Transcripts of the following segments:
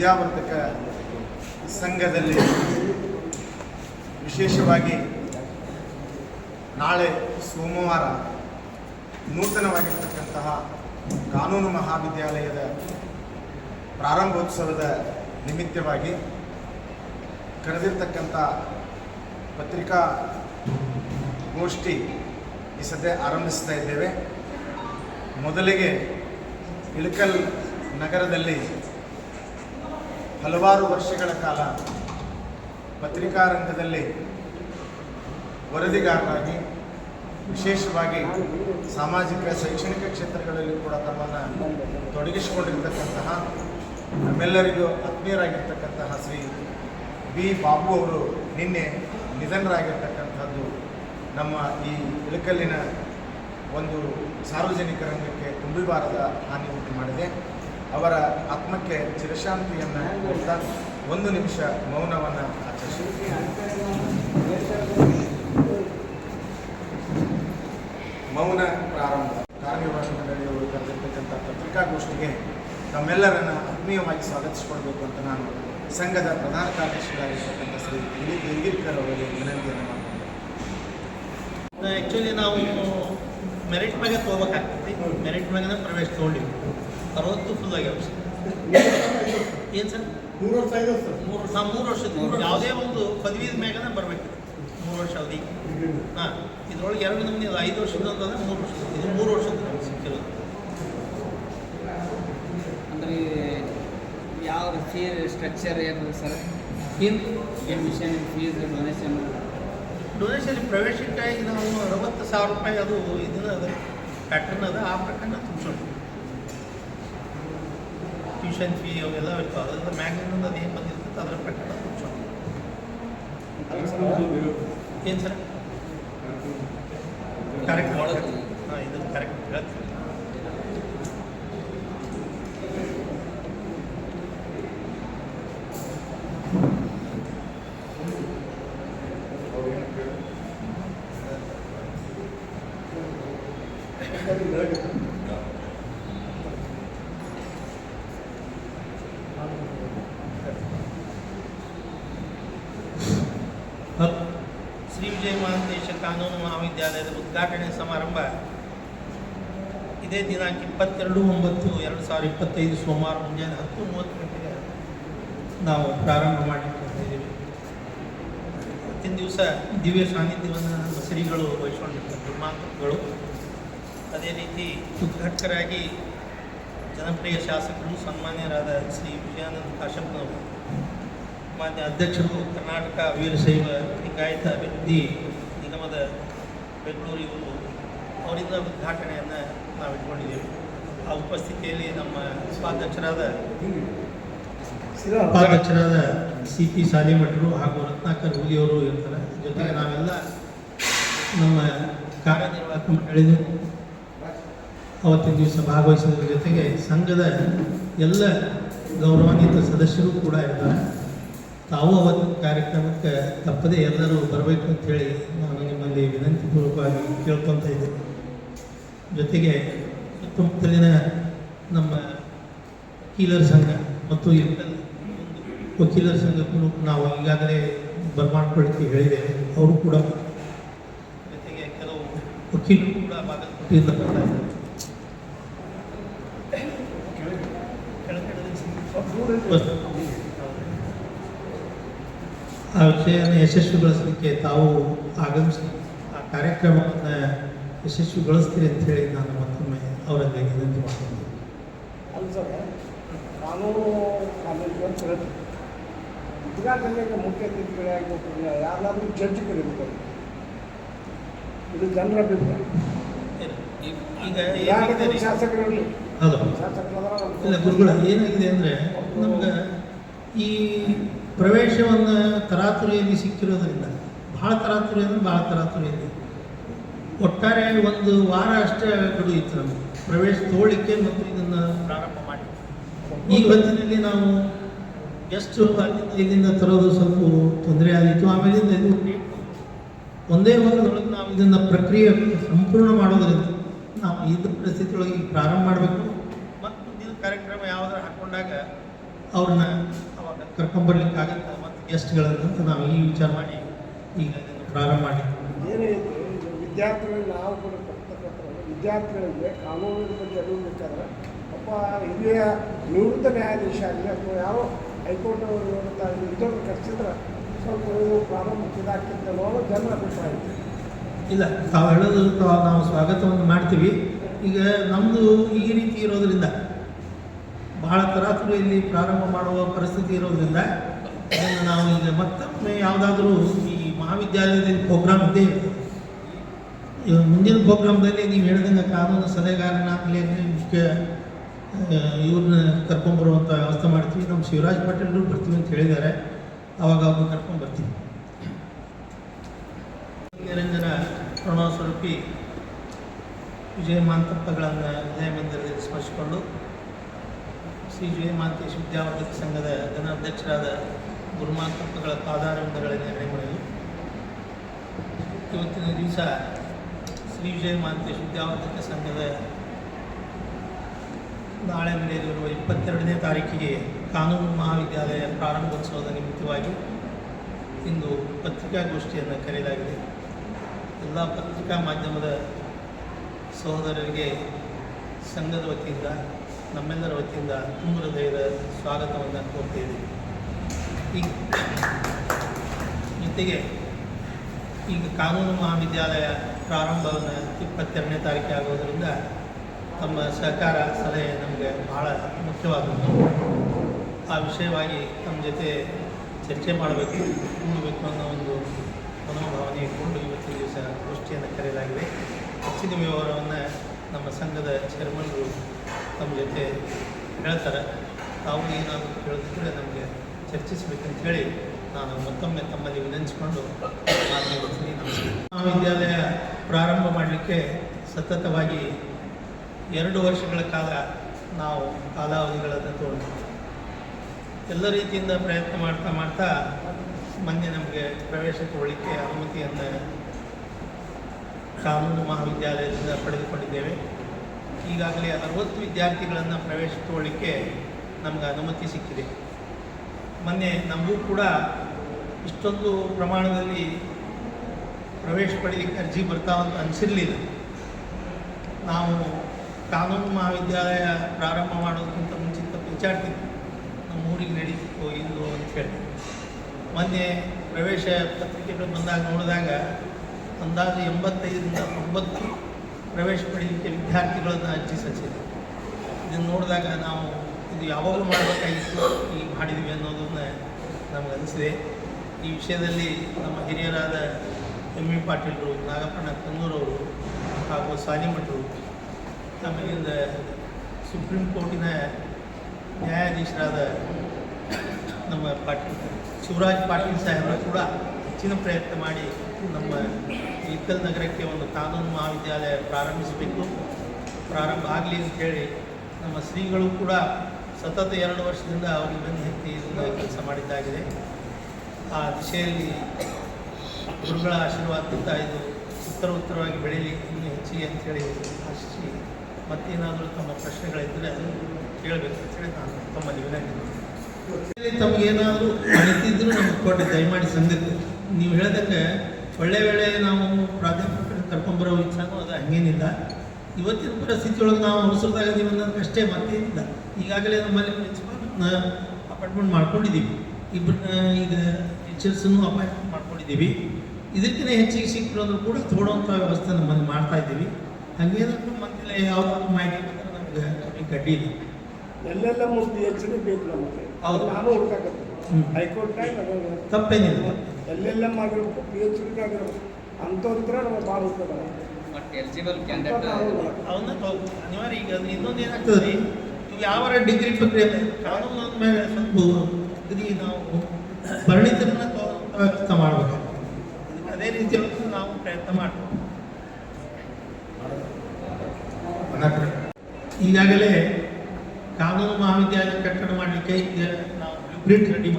ವಿದ್ಯಾವರ್ಧಕ ಸಂಘದಲ್ಲಿ ವಿಶೇಷವಾಗಿ ನಾಳೆ ಸೋಮವಾರ ನೂತನವಾಗಿರ್ತಕ್ಕಂತಹ ಕಾನೂನು ಮಹಾವಿದ್ಯಾಲಯದ ಪ್ರಾರಂಭೋತ್ಸವದ ನಿಮಿತ್ತವಾಗಿ ಕರೆದಿರ್ತಕ್ಕಂಥ ಪತ್ರಿಕಾ ಗೋಷ್ಠಿ ಈ ಸದ್ಯ ಆರಂಭಿಸ್ತಾ ಇದ್ದೇವೆ. ಮೊದಲಿಗೆ ಇಳಕಲ್ ನಗರದಲ್ಲಿ ಹಲವಾರು ವರ್ಷಗಳ ಕಾಲ ಪತ್ರಿಕಾ ರಂಗದಲ್ಲಿ ವರದಿಗಾರರಾಗಿ, ವಿಶೇಷವಾಗಿ ಸಾಮಾಜಿಕ, ಶೈಕ್ಷಣಿಕ ಕ್ಷೇತ್ರಗಳಲ್ಲಿ ಕೂಡ ತಮ್ಮನ್ನು ತೊಡಗಿಸಿಕೊಂಡಿರ್ತಕ್ಕಂತಹ, ನಮ್ಮೆಲ್ಲರಿಗೂ ಆತ್ಮೀಯರಾಗಿರ್ತಕ್ಕಂತಹ ಶ್ರೀ ಬಿ. ಬಾಬು ಅವರು ನಿನ್ನೆ ನಿಧನರಾಗಿರ್ತಕ್ಕಂಥದ್ದು ನಮ್ಮ ಈ ಇಳಕಲ್ಲಿನ ಒಂದು ಸಾರ್ವಜನಿಕ ರಂಗಕ್ಕೆ ತುಂಬಿಬಾರದ ಹಾನಿ ಉಂಟು ಮಾಡಿದೆ. ಅವರ ಆತ್ಮಕ್ಕೆ ಚಿರಶಾಂತಿಯನ್ನು ಕೊಡ್ತಾ ಒಂದು ನಿಮಿಷ ಮೌನವನ್ನ ಆಚರಿಸಿ. ಮೌನ ಪ್ರಾರಂಭ. ಕಾರ್ಯನಿರ್ವಹಣಾ ಮಂಡಳಿಯವರು ಕರೆದಿರ್ತಕ್ಕಂಥ ಪತ್ರಿಕಾಗೋಷ್ಠಿಗೆ ತಮ್ಮೆಲ್ಲರನ್ನ ಆತ್ಮೀಯವಾಗಿ ಸ್ವಾಗತಿಸಿಕೊಳ್ಬೇಕು ಅಂತ ನಾನು ಸಂಘದ ಪ್ರಧಾನ ಕಾರ್ಯದರ್ಶಿಗಳಾಗಿರ್ತಕ್ಕಂಥ ಶ್ರೀ ದಿಲೀಪ್ ಇಂಗಿರ್ಕರ್ ಅವರಿಗೆ ವಿನಂತಿಯನ್ನು ಮಾಡ್ತೀನಿ. ಆ್ಯಕ್ಚುಲಿ ನಾವು ಮೆರಿಟ್ ಮೇಲೆ ತೊಗೋಬೇಕಾಗ್ತೈತಿ ಮೆರಿಟ್ ಮ್ಯಾಗನೇ ಪ್ರವೇಶ ತೊಗೊಂಡಿವಿ ಅರವತ್ತು ಫುಲ್ ಆಗ್ಯಾವ ಸರ್ ಏನು ಸರ್? ಮೂರು ವರ್ಷ. ಮೂರು ವರ್ಷ ಮೂರು ಹಾಂ ಮೂರು ವರ್ಷದ ಯಾವುದೇ ಒಂದು ಪದವಿದ ಮ್ಯಾಗನೇ ಬರಬೇಕು. ಮೂರು ವರ್ಷ ಅವಧಿ. ಹಾಂ ಇದ್ರೊಳಗೆ ಎರಡು ನಮ್ಗೆ ಇದು ಐದು ವರ್ಷದ ಅಂತಂದ್ರೆ ಮೂರು ವರ್ಷದ ಇದು ಮೂರು ವರ್ಷದ ನಮ್ಗೆ ಸಿಕ್ಕಿರೋದು. ಅಂದರೆ ಯಾವ ಫೀಸ್ ಸ್ಟ್ರಕ್ಚರ್ ಏನು ಸರ್? ಏನು? ಅಡ್ಮಿಷನ್ ಫೀಸ್ ಡೊನೇಷನ್ ಡೊನೇಷನ್ ಪ್ರವೇಶಕ್ಕಾಗಿ ನಾವು ಅರವತ್ತು ಸಾವಿರ ರೂಪಾಯಿ ಅದು ಇದನ್ನ ಅದ ಪ್ಯಾಟರ್ನ್ ಅದ ಆ ಪ್ರಕಾರ ತುಂಬಿಸೋಣ ಟ್ಯೂಷನ್ ಫೀ ಅವೆಲ್ಲ ಇರ್ತಾವೆ ಅದರಿಂದ ಮ್ಯಾಗ್ನಿಂದ ಅದು ಏನು ಬಂದಿರ್ತೈತೆ ಅದರ ಪ್ರಕಾರ ಏನು ಸರ್? ಕರೆಕ್ಟ್ ಹಾಂ ಇದು ಕರೆಕ್ಟ್ ಹೇಳ್ತೀನಿ ಹತ್ತು ಶ್ರೀ ವಿಜಯ ಮಹಾಂತೇಶ ಕಾನೂನು ಮಹಾವಿದ್ಯಾಲಯದ ಉದ್ಘಾಟನೆ ಸಮಾರಂಭ. ಇದೇ ದಿನಾಂಕ ಇಪ್ಪತ್ತೆರಡು, ಒಂಬತ್ತು, ಎರಡು ಸಾವಿರದ ಇಪ್ಪತ್ತೈದು ಸೋಮವಾರ ಮುಂಜಾನೆ ಹತ್ತು ಮೂವತ್ತು ಗಂಟೆಗೆ ನಾವು ಪ್ರಾರಂಭ ಮಾಡಿಕೊಂಡಿದ್ದೀವಿ ಇವತ್ತಿನ ದಿವಸ ದಿವ್ಯ ಸಾನ್ನಿಧ್ಯವನ್ನು ನಮ್ಮ ಶ್ರೀಗಳು ವಹಿಸ್ಕೊಂಡಿರ್ತಾರೆ ಮಾತುಗಳು ಅದೇ ರೀತಿ ಉದ್ಘಾಟಕರಾಗಿ ಜನಪ್ರಿಯ ಶಾಸಕರು, ಸನ್ಮಾನ್ಯರಾದ ಶ್ರೀ ವಿಜಯಾನಂದ ಕಾಶ್ಯಪ್ನವರು ಮಾನ್ಯ ಅಧ್ಯಕ್ಷರು, ಕರ್ನಾಟಕ ವೀರಶೈವ ಲಿಂಗಾಯತ ಅಭಿವೃದ್ಧಿ ನಿಗಮದ ಬೆಂಗಳೂರಿಗೂ ಅವರಿಂದ ಉದ್ಘಾಟನೆಯನ್ನು ನಾವು ಇಟ್ಕೊಂಡಿದ್ದೇವೆ. ಆ ಉಪಸ್ಥಿತಿಯಲ್ಲಿ ನಮ್ಮ ಉಪಾಧ್ಯಕ್ಷರಾದ ಉಪಾಧ್ಯಕ್ಷರಾದ ಸಿ ಪಿ ಸಾಲಿಮಠರು ಹಾಗೂ ರತ್ನಾಕರ್ ಹುಲಿಯವರು ಇರ್ತಾರೆ. ಜೊತೆಗೆ ನಾವೆಲ್ಲ ನಮ್ಮ ಕಾರ್ಯನಿರ್ವಾಹಕ ಮಂಡಳಿದ ಅವತ್ತಿನ ದಿವಸ ಭಾಗವಹಿಸೋದ್ರ ಜೊತೆಗೆ ಸಂಘದ ಎಲ್ಲ ಗೌರವಾನ್ವಿತ ಸದಸ್ಯರು ಕೂಡ ಇರ್ತಾರೆ. ತಾವು ಅವತ್ತು ಕಾರ್ಯಕ್ರಮಕ್ಕೆ ತಪ್ಪದೆ ಎಲ್ಲರೂ ಬರಬೇಕು ಅಂತೇಳಿ ನಾನು ನಿಮ್ಮಲ್ಲಿ ವಿನಂತಿಪೂರ್ವಕವಾಗಿ ಕೇಳ್ಕೊತ ಇದ್ದೆ. ಜೊತೆಗೆ ಸುತ್ತಮುತ್ತಲಿನ ನಮ್ಮ ವಕೀಲರ ಸಂಘ ಮತ್ತು ಎಲ್ಲ ವಕೀಲರ ಸಂಘಕ್ಕೂ ನಾವು ಈಗಾಗಲೇ ಬರ್ಮಾಡ್ಕೊಳ್ಳಿಕ್ಕೆ ಹೇಳಿದೆ ಅವರು ಕೂಡ ಜೊತೆಗೆ ಕೆಲವು ವಕೀಲರು ಕೂಡ ಬಾಗಲಕೋಟೆಯಿಂದ ಆ ವಿಷಯವನ್ನು ಯಶಸ್ವಿಗೊಳಿಸಲಿಕ್ಕೆ ತಾವು ಆಗಮಿಸಿ ಆ ಕಾರ್ಯಕ್ರಮವನ್ನು ಯಶಸ್ವಿಗೊಳಿಸ್ತೀರಿ ಅಂತ ಹೇಳಿ ನಾನು ಮತ್ತೊಮ್ಮೆ ಅವರಲ್ಲಿ ವಿನಂತಿ ಮಾಡ್ತೀನಿ. ಅಲ್ಲ ಸರ್ ಕಾನೂನು ಕಾಲೇಜು ಉದ್ಘಾಟನೆಗೆ ಮುಖ್ಯ ಅತಿಥಿಗಳಾಗಿ ಯಾರಾದರೂ ಜಡ್ಜ್ ಕರೀಬೇಕು ಇದು ಜನರ ಅಭಿಪ್ರಾಯ? ಶಾಸಕರಲ್ಲಿ ಹೌದು. ಇಲ್ಲ ಗುರುಗಳ ಏನಾಗಿದೆ ಅಂದರೆ ನಮ್ಗೆ ಈ ಪ್ರವೇಶವನ್ನು ತರಾತುರಿಯಲ್ಲಿ ಸಿಕ್ಕಿರೋದ್ರಿಂದ, ಭಾಳ ತರಾತುರಿ ಅಂದರೆ ಭಾಳ ತರಾತುರಿ ಇದೆ ಒಟ್ಟಾರೆ ಒಂದು ವಾರ ಅಷ್ಟೇ ಗಡು ಇತ್ತು ನಮಗೆ. ಪ್ರವೇಶ ತೋಳಿಕೆ ಮತ್ತು ಇದನ್ನು ಪ್ರಾರಂಭ ಮಾಡಿ. ಈ ಹೊತ್ತಿನಲ್ಲಿ ನಾವು ಎಷ್ಟು ಅಲ್ಲಿಂದ ಇಲ್ಲಿಂದ ತರೋದು ಸ್ವಲ್ಪ ತೊಂದರೆ ಆಗಿತ್ತು. ಆಮೇಲಿಂದ ಇದು ಒಂದೇ ವಾರದೊಳಗೆ ನಾವು ಇದನ್ನು ಪ್ರಕ್ರಿಯೆ ಸಂಪೂರ್ಣ ಮಾಡೋದರಿಂದ ನಾವು ಇದ್ದ ಪರಿಸ್ಥಿತಿ ಒಳಗೆ ಪ್ರಾರಂಭ ಮಾಡಬೇಕು. ಮತ್ತು ಮುಂದಿನ ಕಾರ್ಯಕ್ರಮ ಯಾವ್ದಾರು ಹಾಕ್ಕೊಂಡಾಗ ಅವ್ರನ್ನ ಅವಾಗ ಕರ್ಕೊಂಬರ್ಲಿಕ್ಕಾಗತ್ತೆ ಮತ್ತು ಗೆಸ್ಟ್ಗಳನ್ನು ಅಂತ ನಾವು ಈ ವಿಚಾರ ಮಾಡಿ ಈಗ ಇದನ್ನು ಪ್ರಾರಂಭ ಮಾಡಿದ್ವಿ. ಏನೈತೆ ಇದು ವಿದ್ಯಾರ್ಥಿಗಳಿಗೆ ನಾವು ಕೂಡ ಕೊಡ್ತಕ್ಕಂಥ ವಿದ್ಯಾರ್ಥಿಗಳಿಗೆ ಕಾನೂನಿನ ಬಗ್ಗೆ ಅರಿವು ಬೇಕಾದ್ರೆ ಒಬ್ಬ ಹಿರಿಯ ನಿವೃತ್ತ ನ್ಯಾಯಾಧೀಶ ಆಗಲಿ ಅಥವಾ ಯಾವ ಹೈಕೋರ್ಟ್ ನಿವೃತ್ತ ಆಗಲಿ ಇದನ್ನು ಕರೆಸಿದ್ರೆ ಸ್ವಲ್ಪ ಪ್ರಾರಂಭ ಅನ್ನೋ ಜನರ ಅಭಿಪ್ರಾಯ. ಇಲ್ಲ ತಾವು ಹೇಳೋದು ನಾವು ಸ್ವಾಗತವನ್ನು ಮಾಡ್ತೀವಿ. ಈಗ ನಮ್ಮದು ಈ ರೀತಿ ಇರೋದ್ರಿಂದ ಬಹಳ ತರಾತುರಿಯಲ್ಲಿ ಪ್ರಾರಂಭ ಮಾಡುವ ಪರಿಸ್ಥಿತಿ ಇರೋದ್ರಿಂದ ಅದನ್ನು ನಾವು ಈಗ ಮತ್ತೊಮ್ಮೆ ಯಾವುದಾದ್ರೂ ಈ ಮಹಾವಿದ್ಯಾಲಯದ ಪ್ರೋಗ್ರಾಮ್ ಇದೆ. ಮುಂದಿನ ಪ್ರೋಗ್ರಾಮ್ದಲ್ಲಿ ನೀವು ಹೇಳಿದಂಗೆ ಕಾನೂನು ಸಲಹೆಗಾರನಾಗಲಿ ಮುಖ್ಯ ಇವ್ರನ್ನ ಕರ್ಕೊಂಡ್ಬರುವಂಥ ವ್ಯವಸ್ಥೆ ಮಾಡ್ತೀವಿ. ನಮ್ಮ ಶಿವರಾಜ್ ಪಾಟೀಲ್ರು ಬರ್ತೀವಿ ಅಂತ ಹೇಳಿದ್ದಾರೆ. ಅವಾಗ ಅವ್ರನ್ನ ಕರ್ಕೊಂಡು ಬರ್ತೀವಿ ನಿರಂಜನ ಪ್ರಣವ ಸ್ವರೂಪಿ ವಿಜಯಮಾಂತಪ್ಪಗಳನ್ನು ವಿಜಯ ಮಂದಿರದಲ್ಲಿ ಸ್ಮರಿಸಿಕೊಂಡು ಶ್ರೀ ಜಯಮಾತೆ ವಿದ್ಯಾವರ್ಧಕ ಸಂಘದ ಜನ ಅಧ್ಯಕ್ಷರಾದ ಪಾದಾರಂಭಗಳ ನೆರವೇರಲು ಇವತ್ತಿನ ದಿವಸ ಶ್ರೀ ವಿಜಯ ಮಾಂತೇಶ್ ಸಂಘದ ನಾಳೆ ನಡೆಯಲಿರುವ ಇಪ್ಪತ್ತೆರಡನೇ ತಾರೀಕಿಗೆ ಕಾನೂನು ಮಹಾವಿದ್ಯಾಲಯ ಪ್ರಾರಂಭೋತ್ಸವದ ನಿಮಿತ್ತವಾಗಿ ಇಂದು ಪತ್ರಿಕಾಗೋಷ್ಠಿಯನ್ನು ಕರೆಯಲಾಗಿದೆ. ಎಲ್ಲ ಪತ್ರಿಕಾ ಮಾಧ್ಯಮದ ಸಹೋದರರಿಗೆ ಸಂಘದ ವತಿಯಿಂದ ನಮ್ಮೆಲ್ಲರ ವತಿಯಿಂದ ತುಂಬ ಹೃದಯದ ಸ್ವಾಗತವನ್ನು ಕೋರ್ತೇವೆ ಈ ಜೊತೆಗೆ ಈಗ ಕಾನೂನು ಮಹಾವಿದ್ಯಾಲಯ ಪ್ರಾರಂಭವನ್ನು ಇಪ್ಪತ್ತೆರಡನೇ ತಾರೀಕು ಆಗೋದರಿಂದ ತಮ್ಮ ಸಹಕಾರ ಸಲಹೆ ನಮಗೆ ಬಹಳ ಮುಖ್ಯವಾದದ್ದು. ಆ ವಿಷಯವಾಗಿ ತಮ್ಮ ಜೊತೆ ಚರ್ಚೆ ಮಾಡಬೇಕು ಕೂಡಬೇಕು ಅನ್ನೋ ಒಂದು ಮನೋಭಾವನೆ ಇಟ್ಕೊಂಡು ಇವತ್ತಿನ ದಿವಸ ಗೋಷ್ಠಿಯನ್ನು ಕರೆಯಲಾಗಿದೆ. ಹೆಚ್ಚಿನ ವಿವರವನ್ನು ನಮ್ಮ ಸಂಘದ ಚೇರ್ಮನ್ರು ತಮ್ಮ ಜೊತೆ ಹೇಳ್ತಾರೆ. ತಾವು ಏನಾದರೂ ಕೇಳಿದ್ರೆ ನಮಗೆ ಚರ್ಚಿಸಬೇಕಂತ ಹೇಳಿ ನಾನು ಮತ್ತೊಮ್ಮೆ ತಮ್ಮಲ್ಲಿ ವಿನಂತಿಸಿಕೊಂಡು ಮಾತನಾಡ್ತೀನಿ ನಮಸ್ಕಾರ. ಮಹಾವಿದ್ಯಾಲಯ ಪ್ರಾರಂಭ ಮಾಡಲಿಕ್ಕೆ ಸತತವಾಗಿ ಎರಡು ವರ್ಷಗಳ ಕಾಲ ನಾವು ಕಾಲಾವಧಿಗಳನ್ನು ತಗೊಂಡು ಎಲ್ಲ ರೀತಿಯಿಂದ ಪ್ರಯತ್ನ ಮಾಡ್ತಾ ಮಾಡ್ತಾ ಮೊನ್ನೆ ನಮಗೆ ಪ್ರವೇಶ ತಗೊಳ್ಳಿಕ್ಕೆ ಅನುಮತಿಯನ್ನು ಕಾನೂನು ಮಹಾವಿದ್ಯಾಲಯದಿಂದ ಪಡೆದುಕೊಂಡಿದ್ದೇವೆ. ಈಗಾಗಲೇ ಅರವತ್ತು ವಿದ್ಯಾರ್ಥಿಗಳನ್ನು ಪ್ರವೇಶಿಸ್ಕೊಳ್ಳಿಕ್ಕೆ ನಮಗೆ ಅನುಮತಿ ಸಿಕ್ಕಿದೆ. ಮೊನ್ನೆ ನಮಗೂ ಕೂಡ ಇಷ್ಟೊಂದು ಪ್ರಮಾಣದಲ್ಲಿ ಪ್ರವೇಶ ಪಡೀಲಿಕ್ಕೆ ಅರ್ಜಿ ಬರ್ತಾವ ಅಂತ ಅನಿಸಿರಲಿಲ್ಲ. ನಾವು ಕಾನೂನು ಮಹಾವಿದ್ಯಾಲಯ ಪ್ರಾರಂಭ ಮಾಡೋದಕ್ಕಿಂತ ಮುಂಚಿತ ವಿಚಾರ್ತಿದ್ವಿ ನಮ್ಮ ಊರಿಗೆ ನಡೀತಿತ್ತು ಇಲ್ಲೋ ಅಂತ ಹೇಳಿ ಮೊನ್ನೆ ಪ್ರವೇಶ ಪತ್ರಿಕೆಗಳು ಬಂದಾಗ ನೋಡಿದಾಗ ಅಂದಾಜು ಎಂಬತ್ತೈದರಿಂದ ತೊಂಬತ್ತು ಪ್ರವೇಶ ಪಡೀಲಿಕ್ಕೆ ವಿದ್ಯಾರ್ಥಿಗಳನ್ನು ಅರ್ಜಿ ಸಲ್ಲಿಸಿದೆ. ಇದನ್ನು ನೋಡಿದಾಗ ನಾವು ಇದು ಯಾವಾಗಲೂ ಮಾಡಬೇಕಾಗಿತ್ತು, ಈ ಮಾಡಿದ್ವಿ ಅನ್ನೋದನ್ನು ನಮಗೆ ಅನಿಸಿದೆ. ಈ ವಿಷಯದಲ್ಲಿ ನಮ್ಮ ಹಿರಿಯರಾದ ಎಂ ವಿ ಪಾಟೀಲರು, ನಾಗಪ್ಪಣ್ಣ ಕನ್ನೂರವರು ಹಾಗೂ ಸಾಲಿಮಠರು ಆಮೇಲಿಂದ ಸುಪ್ರೀಂ ಕೋರ್ಟಿನ ನ್ಯಾಯಾಧೀಶರಾದ ನಮ್ಮ ಪಾಟೀಲ್, ಶಿವರಾಜ್ ಪಾಟೀಲ್ ಸಾಹೇಬರು ಕೂಡ ಹೆಚ್ಚಿನ ಪ್ರಯತ್ನ ಮಾಡಿ ನಮ್ಮ ಇಕ್ಕಲ್ ನಗರಕ್ಕೆ ಒಂದು ಕಾನೂನು ಮಹಾವಿದ್ಯಾಲಯ ಪ್ರಾರಂಭಿಸಬೇಕು. ಪ್ರಾರಂಭ ಆಗಲಿ ಅಂತೇಳಿ ನಮ್ಮ ಶ್ರೀಗಳು ಕೂಡ ಸತತ ಎರಡು ವರ್ಷದಿಂದ ಅವರಿಗೆ ಬಂದು ಹತ್ತಿ ಇದನ್ನು ಕೆಲಸ ಮಾಡಿದ್ದಾಗಿದೆ. ಆ ದಿಶೆಯಲ್ಲಿ ಗುರುಗಳ ಆಶೀರ್ವಾದದಿಂದ ಇದು ಉತ್ತರ ಉತ್ತರವಾಗಿ ಬೆಳೀಲಿ, ಇನ್ನೂ ಹೆಚ್ಚಿಗೆ ಅಂತೇಳಿ ಆಶಿಸಿ ಮತ್ತೇನಾದರೂ ತಮ್ಮ ಪ್ರಶ್ನೆಗಳಿದ್ದರೆ ಅದನ್ನು ಕೇಳಬೇಕು ಅಂತೇಳಿ ನಾನು ತಮ್ಮಲ್ಲಿ ವಿನಂತಿ. ತಮಗೇನಾದರೂ ಅನಿತಿದ್ರು ನಮಗೆ ಕೊಟ್ಟು ದಯಮಾಡಿ ಸಂಘಕ್ಕೆ ನೀವು ಹೇಳ್ದಂಗೆ ಒಳ್ಳೆ ವೇಳೆ ನಾವು ಪ್ರಾಧ್ಯಾಪಕರನ್ನ ಕರ್ಕೊಂಡ್ಬರೋ ವಿಚಾರನೂ ಅದು ಹಂಗೇನಿಲ್ಲ. ಇವತ್ತಿನ ಪರಿಸ್ಥಿತಿಯೊಳಗೆ ನಾವು ಅವಸರದಾಗದೀವಿ ಅನ್ನೋದಕ್ಕೆ ಅಷ್ಟೇ ಮತ್ತೇನಿಲ್ಲ ಈಗಾಗಲೇ ನಮ್ಮಲ್ಲಿ ಪ್ರಿನ್ಸಿಪಾಲ್ನ ಅಪಾಯಿಂಟ್ಮೆಂಟ್ ಮಾಡ್ಕೊಂಡಿದ್ದೀವಿ. ಇಬ್ಬರು ಈಗ ಟೀಚರ್ಸನ್ನು ಅಪಾಯಿಂಟ್ಮೆಂಟ್ ಮಾಡ್ಕೊಂಡಿದ್ದೀವಿ. ಇದಕ್ಕಿಂತ ಹೆಚ್ಚಿಗೆ ಸಿಕ್ಕರು ಅಂದರೂ ಕೂಡ ತೋಡುವಂಥ ವ್ಯವಸ್ಥೆ ನಮ್ಮಲ್ಲಿ ಮಾಡ್ತಾ ಇದ್ದೀವಿ. ಹಂಗೇನಾದ್ರೂ ಮಂದಿಲ್ಲ ಯಾವುದಾದ್ರು ಮಾಹಿತಿ ಬಂದರೆ ನಮಗೆ ಕಮ್ಮಿ ಕಡ್ಡಿ ಇಲ್ಲ. ಎಲ್ಲೆಲ್ಲ ಮುಂದೆ ಹೆಚ್ಚಿಗೆ ಬೇಕು ನಮಗೆ. ಹೌದು. ನಾನು ಹುಡುಕಾಕತ್ತೀನಿ. ಹೈಕೋರ್ಟ್ನಾಗ ಎಲ್ಲೆಲ್ಲ ಆಗಿರ್ಬೇಕು ಪಿ ಎಚ್ ಡಿ ಆಗಿರ್ಬೇಕು ಅಂಥವ್ರಿದ್ರೆ ನಮಗೆ ಭಾಳ ಉಪಯೋಗ ಬಟ್ ಎಲಿಜಿಬಲ್ ಕ್ಯಾಂಡಿಡೇಟ್ ಅವನ್ನ ತಗೋ- ಅನಿವಾರ್ಯ ಈಗ ಅದು ಇನ್ನೊಂದು ಏನಾಗ್ತದೆ? ರೀ ಇವು ಯಾವರ ಡಿಗ್ರಿ ಪ್ರಕ್ರಿಯೆ ಕಾನೂನು ಮೇಲೆ ಸ್ವಲ್ಪ ಡಿಗ್ರಿ ನಾವು ಪರಿಣಿತರನ್ನ ತಗೊಳ್ಳೋಂಥ ವ್ಯವಸ್ಥೆ ಮಾಡಬೇಕು. ಅದೇ ನಾವು ಪ್ರಯತ್ನ ಮಾಡ್ತೀವಿ ಈಗಾಗಲೇ ಕಾನೂನು ಮಹಾವಿದ್ಯಾಲಯ ಕಟ್ಟಡ ಮಾಡಲಿಕ್ಕೆ ಈಗ ನಾವು ಬ್ಲೂಪ್ರಿಂಟ್ ರೆಡಿ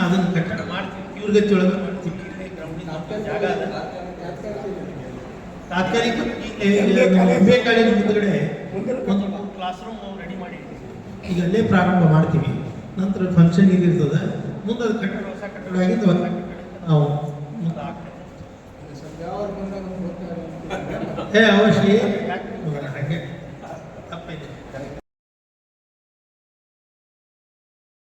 ಅದನ್ನು ಕಟ್ಟಡ ಮಾಡ್ತೀವಿ ಇವ್ರಿಗೆ ಒಳಗೆ ತಾತ್ಕಾಲಿಕ ಕಾಲೇಜ್? ಮುಂದ್ಗಡೆ ಒಂದು ಕ್ಲಾಸ್ ರೂಮ್ ರೆಡಿ ಮಾಡಿ. ಈಗ ಅಲ್ಲೇ ಪ್ರಾರಂಭ ಮಾಡ್ತೀವಿ. ನಂತರ ಫಂಕ್ಷನ್ ಇದಿರ್ತದೆ ಮುಂದೆ ಅದು ಕಟ್ಟಡ ಹೊಸ ಕಟ್ಟಡ ಆಗಿದ್ದು ನಾವು ಮುಂದೆ. ಏ ಅವಶ್ಯ